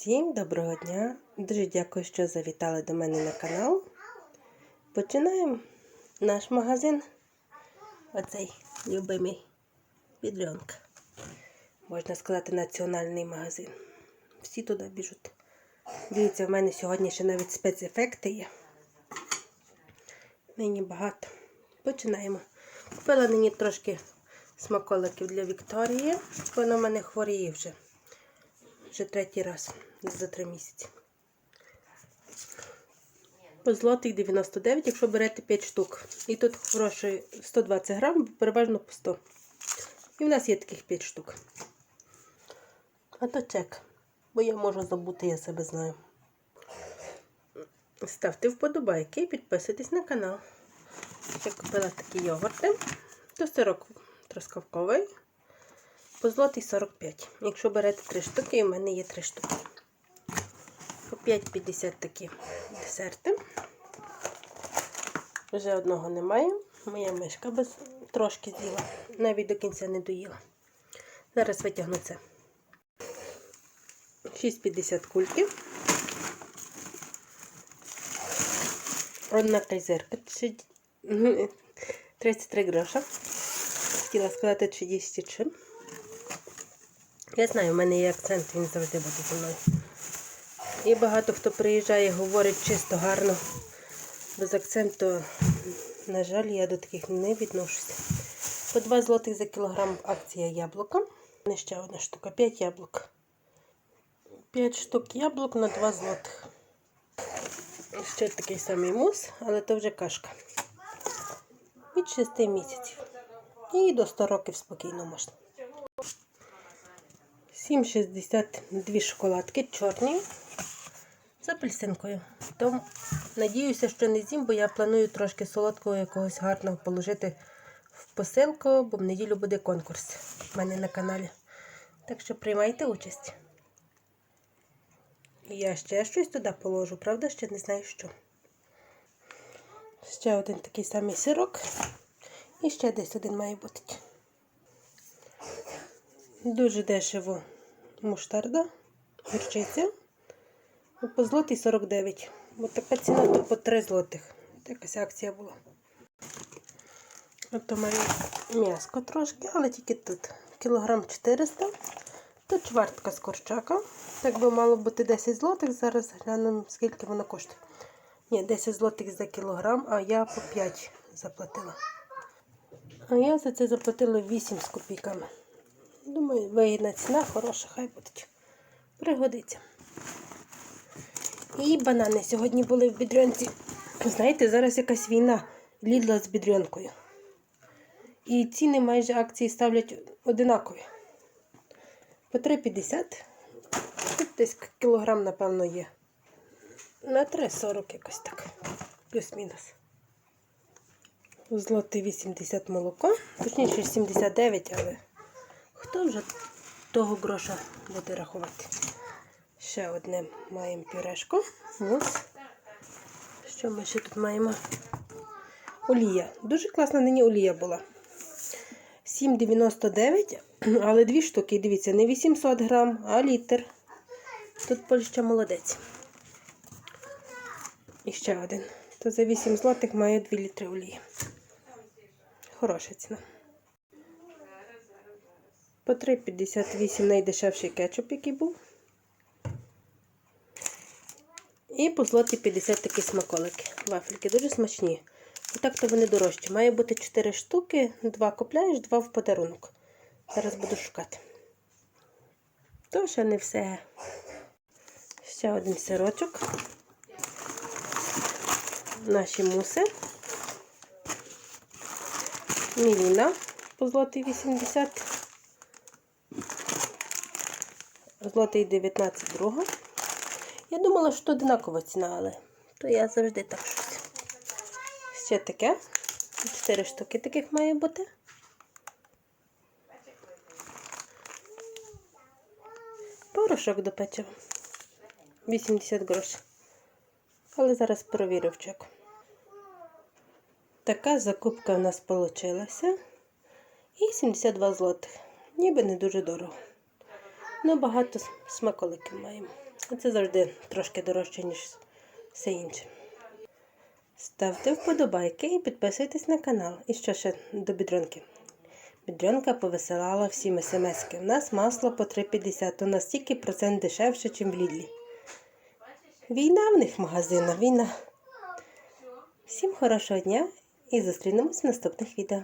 Всім доброго дня! Дуже дякую, що завітали до мене на канал. Починаємо наш магазин. Оцей любимий Бідрьонка. Можна сказати, національний магазин. Всі туди біжуть. Дивіться, в мене сьогодні ще навіть спецефекти є. Нині багато. Починаємо. Купила нині трошки смаколиків для Вікторії. Вона в мене хворіє вже. Вже третій раз за три місяці. По злотих 99, якщо берете 5 штук. І тут грошей 120 грам, переважно по 100. І в нас є таких 5 штук. А то чек. Бо я можу забути, я себе знаю. Ставте вподобайки і підписуйтесь на канал. Я купила такі йогурти. То сирок троскавковий. По злотий 45. Якщо берете 3 штуки, у мене є 3 штуки. По 5,50 такі десерти. Вже одного немає. Моя мишка без трошки з'їла. Навіть до кінця не доїла. Зараз витягну це. 6,50 кульки. Одна кайзерка. 33 гроша. Хотіла сказати 30 чим. Я знаю, в мене є акцент, він завжди буде зі мною. І багато хто приїжджає, говорить чисто гарно. Без акценту, на жаль, я до таких не відношуся. По 2 злотих за кілограм акція яблука. Не ще одна штука, 5 яблук. 5 штук яблук на 2 злотих. Ще такий самий мус, але то вже кашка. Від 6 місяців. І до 100 років спокійно можна. 7,62 шоколадки чорні з апельсинкою. Тому надіюся, що не з'їм, бо я планую трошки солодкого якогось гарного положити в посилку, бо в неділю буде конкурс в мене на каналі. Так що приймайте участь. Я ще щось туди положу, правда, ще не знаю що. Ще один такий самий сирок. І ще десь один має бути. Дуже дешево муштарда, гірчиця. По злотий 49. Ось така ціна то по 3 злотих. Якась акція була. Ото маю м'яско трошки, але тільки тут. Кілограм 400. Тут чвертка з корчака. Так би мало бути 10 злотих. Зараз глянемо, скільки воно коштує. Ні, 10 злотих за кілограм, а я по 5 заплатила. А я за це заплатила 8 з копійками. Думаю, вигідна ціна, хороша, хай буде. Пригодиться. І банани сьогодні були в бідрянці. Знаєте, зараз якась війна лідла з бідрянкою. І ціни майже акції ставлять одинакові. По 3,50. Тут десь кілограм, напевно, є. На 3,40 якось так. Плюс-мінус. Злотий 80 молоко. Точніше 79, але хто вже того гроша буде рахувати? Ще одне маємо пюрешко. Мус. Що ми ще тут маємо? Олія. Дуже класна нині олія була. 7,99, але дві штуки, дивіться, не 800 грам, а літр. Тут Польща молодець. І ще один. То за 8 злотих маю 2 літри олії. Хороша ціна. По 3,58 найдешевший кетчуп, який був. І по злоті 50 такі смаколики. Вафельки дуже смачні. Отак то вони дорожчі. Має бути 4 штуки, 2 купляєш, 2 в подарунок. Зараз буду шукати. То ще не все. Ще один сирочок. Наші муси. Міліна по злотий 80. Злотий 19 друга. Я думала, що одинакова ціна, але то я завжди так щось. Ще таке. Чотири штуки таких має бути. Порошок до печива. 80 грошей. Але зараз провірю чек. Така закупка в нас вийшла. І 72 злотих. Ніби не дуже дорого. Ну, багато смаколиків маємо. Це завжди трошки дорожче, ніж все інше. Ставте вподобайки і підписуйтесь на канал. І що ще до бідронки? Бідронка повисилала всім смски. У нас масло по 3,50, то на стільки процент дешевше, ніж в Лідлі. Війна в них магазинах, війна. Всім хорошого дня і зустрінемось в наступних відео.